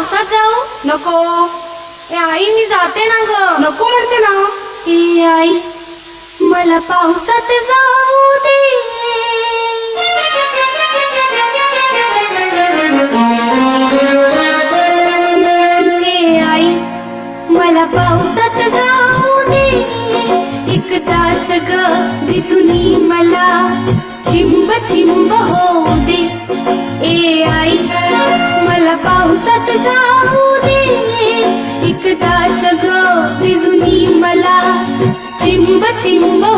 नको. ए आई मी जाते ना ग. नको म्हणते ना. ए आई मला पावसात जाऊ दे. ए आई मला पावसात जाऊ दे. एकदाच ग दिसुनी मला. चिंब चिंब होऊ दे. ए चिंब चिंब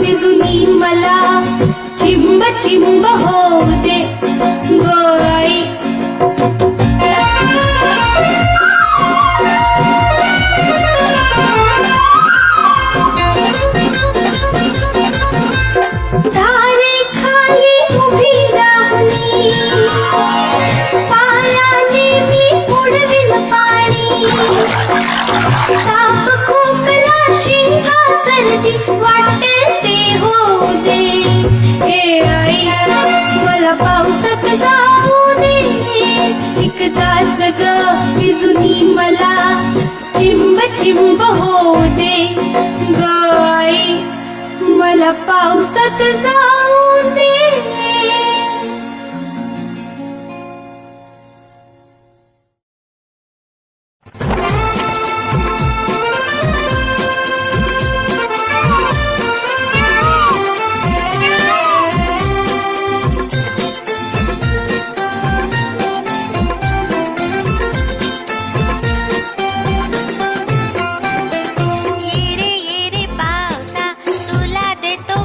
भिजुनी मला. चिंब चिंब हो. ताप खोकला शिंका सर्दी ते होऊ दे हे आई मला पावसात जाऊ दे. एकदाच मला चिंब चिंब होऊ दे ग मला पावसात जाऊ तुला देतो